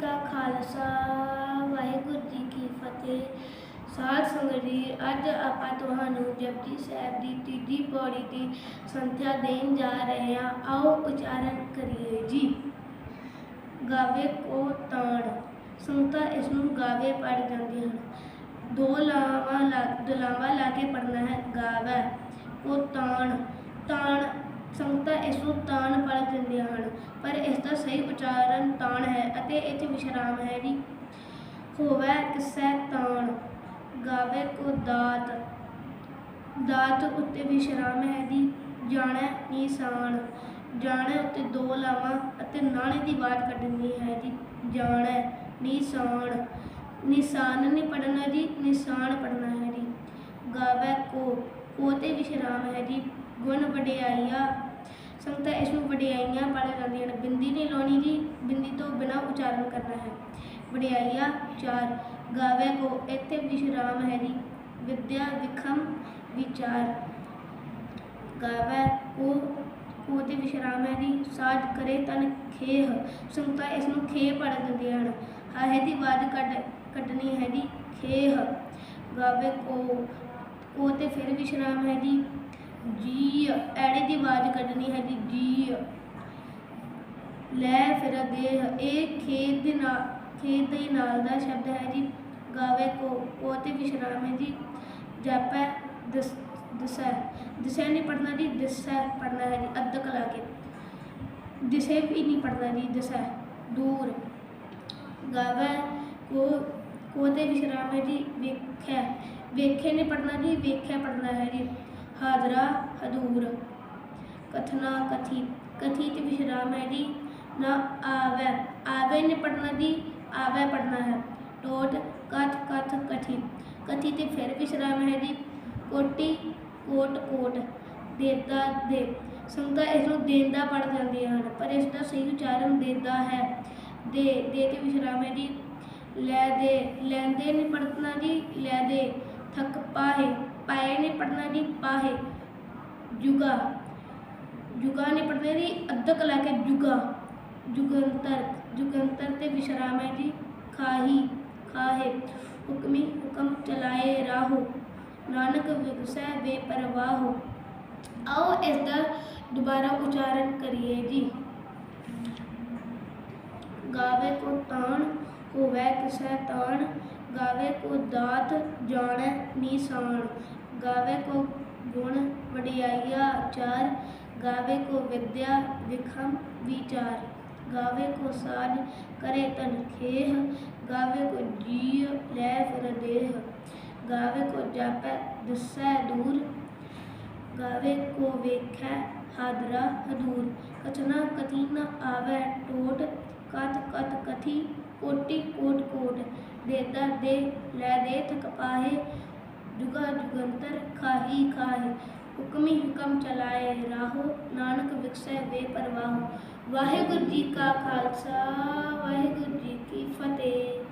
ਕਾ ਖਾਲਸਾ, ਵਾਹਿਗੁਰੂ ਜੀ ਕੀ ਫਤਿਹ। ਸਾਧ ਸੰਗਤ ਜੀ, ਅੱਜ ਆਪਾਂ ਤੁਹਾਨੂੰ ਜਪਜੀ ਸਾਹਿਬ ਦੀ ਤੀਜੀ ਪੌੜੀ ਦੀ ਸੰਥਿਆ ਦੇਣ ਜਾ ਰਹੇ ਹਾਂ। ਆਓ ਉਚਾਰਨ ਕਰੀਏ ਜੀ। ਗਾਵੇ ਕੋ ਤਾਣ, ਸੰਤਾ ਇਸ ਨੂੰ ਗਾਵੇ ਪੜ ਜਾਂਦੇ ਹਨ। ਦੋ ਲਾਵਾਂ ਲਾ ਦਲਾਵਾਂ ਲਾ ਕੇ ਪੜਨਾ ਹੈ, ਗਾਵੇ ਕੋ ਤਾਣ। ਤਾਣ, ਸੰਤਾ ਇਸ ਨੂੰ ਤਾਣ ਇਸ ਦਾ ਸਹੀ ਉਚਾਰਨ ਤਾਣ ਹੈ ਅਤੇ ਇੱਥੇ ਵਿਸ਼ਰਾਮ ਹੈ ਜੀ ਹੋਵੇ ਕਿਸੈ ਤਾਣ, ਗਾਵੇ ਕੋ ਦਾਤ। ਦਾਤ ਉੱਤੇ ਵਿਸ਼ਰਾਮ ਹੈ ਜੀ ਜਾਣੈ ਨਿਸ਼ਾਨ ਜਾਣੈ ਉੱਤੇ ਦੋ ਲਾਵਾਂ ਅਤੇ ਨਾਣੇ ਦੀ ਬਾਤ ਕੱਢਣੀ ਹੈ ਜੀ ਜਾਣੈ ਨਿਸ਼ਾਨ ਨਿਸ਼ਾਨ ਨਹੀਂ ਪੜਨਾ ਜੀ ਨਿਸ਼ਾਨ ਪੜਨਾ ਹੈ ਜੀ ਗਾਵੇ ਕੋ ਕੋ ਤੇ ਵਿਸ਼ਰਾਮ ਹੈ ਜੀ ਗੁਣ ਵਡਿਆਈਆ ਸੰਗਤਾਂ ਇਸ ਨੂੰ ਵਡਿਆਈਆਂ ਪੜ ਜਾਂਦੀਆਂ ਨੇ। ਬਿੰਦੀ ਨਹੀਂ ਲਾਉਣੀ ਜੀ। ਬਿੰਦੀ ਤੋਂ ਬਿਨਾ ਉਚਾਰਨ ਕਰਨਾ ਹੈ। ਵਡਿਆਈਆ ਚਾਰ ਗਾਵੇ ਕੋ ਇੱਥੇ ਵਿਸ਼ਰਾਮ ਹੈ ਜੀ। ਵਿਦਿਆ ਵਿਖਮ ਵਿਚਾਰ। ਗਾਵੇ ਕੋ ਕੋ ਤੇ ਵਿਸ਼ਰਾਮ ਹੈ ਜੀ। ਸਾਜ ਕਰੇ ਤਨ ਖੇਹ। ਸੰਗਤਾਂ ਇਸ ਨੂੰ ਖੇਹ ਪੜ ਦਿੰਦੀਆਂ ਹਨ। ਹਾਹੇ ਦੀ ਆਵਾਜ਼ ਕੱਢ, ਕੱਢਣੀ ਹੈ ਜੀ। ਖੇਹ। ਗਾਵੇ ਕੋ ਕੋ ਤੇ ਫਿਰ ਵਿਸ਼ਰਾਮ ਹੈ ਜੀ। ਜੀ, ਐੜੇ ਦੀ ਆਵਾਜ਼ ਕੱਢਣੀ ਹੈ ਜੀ। ਜੀ ਲੈ ਫਿਰ ਦੇਹ ਇਹ ਖੇਤ ਦੇ ਨਾਲ ਖੇਤ ਦੇ ਨਾਲ ਦਾ ਸ਼ਬਦ ਹੈ ਜੀ। ਗਾਵੇ ਕੋ ਕੋ ਤੇ ਵਿਸ਼ਰਾਮ ਹੈ ਜੀ। ਜਪੈ ਦਸ, ਦਸੈ। ਦਸੈ ਨਹੀਂ ਪੜਨਾ ਜੀ, ਦਸੈ ਪੜਨਾ ਹੈ ਜੀ, ਅੱਧਕ ਲਾ ਕੇ। ਦਿਸੇ ਵੀ ਨਹੀਂ ਪੜਨਾ ਜੀ, ਦਸੈ, ਦੂਰ। ਗਾਵੇ ਕੋ ਕੋ ਤੇ ਵਿਸ਼ਰਾਮ ਹੈ ਜੀ ਵੇਖਿਆ ਵੇਖੇ ਨਹੀਂ ਪੜਨਾ ਜੀ, ਵੇਖਿਆ ਪੜਨਾ ਹੈ ਜੀ। ਹਾਜ਼ਰਾ ਹਦੂਰ। ਕਥਨਾ ਕਥੀ ਕਥੀ ਵਿਸ਼ਰਾਮ ਹੈ ਜੀ ਨਾ ਆਵੇ ਆਵੇ ਨੇ ਪੜਨਾ ਜੀ ਆਵੇ ਪੜਨਾ ਹੈ। ਟੋਟ ਕਥ ਕਥ ਕਥੀ ਕਥੀ ਤੇ ਫਿਰ ਵਿਸ਼ਰਾਮ ਹੈ ਜੀ ਕੋਟੀ ਕੋਟ ਕੋਟ ਦੇਦਾ ਦੇ ਸੰਗਤਾਂ ਇਸ ਨੂੰ ਦੇਂਦਾ ਪੜ ਜਾਂਦੀਆਂ ਹਨ, ਪਰ ਇਸ ਦਾ ਸਹੀ ਉਚਾਰਨ ਦੇਦਾ ਹੈ। ਦੇ ਦੇ ਤੇ ਵਿਸ਼ਰਾਮ ਹੈ ਜੀ ਲੈ ਦੇ, ਲੈਂਦੇ ਨਹੀਂ ਪੜਨਾ ਜੀ ਲੈ ਦੇ ਥਕ ਪਾਹੇ, ਪਾਏ ਨਹੀਂ ਪੜਨਾ ਜੀ ਪਾਹੇ। ਜੁਗਾ ਜੁਗਾ ਨਹੀਂ ਪੜਨਾ ਜੁਗੰਤਰ ਜੁਗੰਤਰ ਤੇ ਵਿਸ਼ਰਾਮ ਹੈ ਜੀ। ਖਾਹੀ, ਖਾਹੇ, ਹੁਕਮੀ ਹੁਕਮ ਚਲਾਏ ਰਾਹੋ। ਨਾਨਕ ਵਿਗਸੈ ਬੇਪਰਵਾਹੋ ਆਓ ਇਸ ਦਾ ਦੁਬਾਰਾ ਉਚਾਰਨ ਕਰੀਏ ਜੀ। ਗਾਵੇ ਕੋ ਤਾਣ ਹੋਵੇ ਕਿਸੈ ਤਾਣ ਗਾਵੇ ਕੋ ਦਾਤ ਜਾਣੈ ਨਿਸ਼ਾਨ ਗਾਵੇ ਕੋ ਗੁਣ ਵਡਿਆਈਆ ਚਾਰ, ਗਾਵੇ ਕੋ ਵਿਦਿਆ ਵਿਖਮ ਵਿਚਾਰ, ਗਾਵੇ ਕੋ ਸਾਜ ਕਰੇ ਤਨ ਖੇਹ, ਗਾਵੇ ਕੋ ਜੀ ਲੈ ਫਿਰ ਦੇਹ, ਗਾਵੇ ਕੋ ਜਾਪੈ ਦਸੈ ਦੂਰ, ਗਾਵੇ ਕੋ ਵੇਖੈ ਹਾਦਰਾ ਹਦੂਰ, ਕਚਨਾ ਕਤੀ ਨ ਆਵੈ ਟੋਟ, ਕਤ ਕਤ ਕਥੀ ਕੋਟੀ ਕੋਟ ਕੋਟ ਦੇਦਾ ਦੇ ਲੈ ਦੇ ਥਕ ਪਾਹੇ, ਜੁਗਾ ਜੁਗੰਤਰ ਖਾਹੀ ਖਾਹੇ। ਹੁਕਮੀ ਹੁਕਮ ਚਲਾਏ ਰਾਹੋ, ਨਾਨਕ ਵਿਕਸੈ ਵੇ ਪਰਵਾਹੋ ਵਾਹਿਗੁਰੂ ਜੀ ਕਾ ਖਾਲਸਾ, ਵਾਹਿਗੁਰੂ ਜੀ ਕੀ ਫਤਿਹ।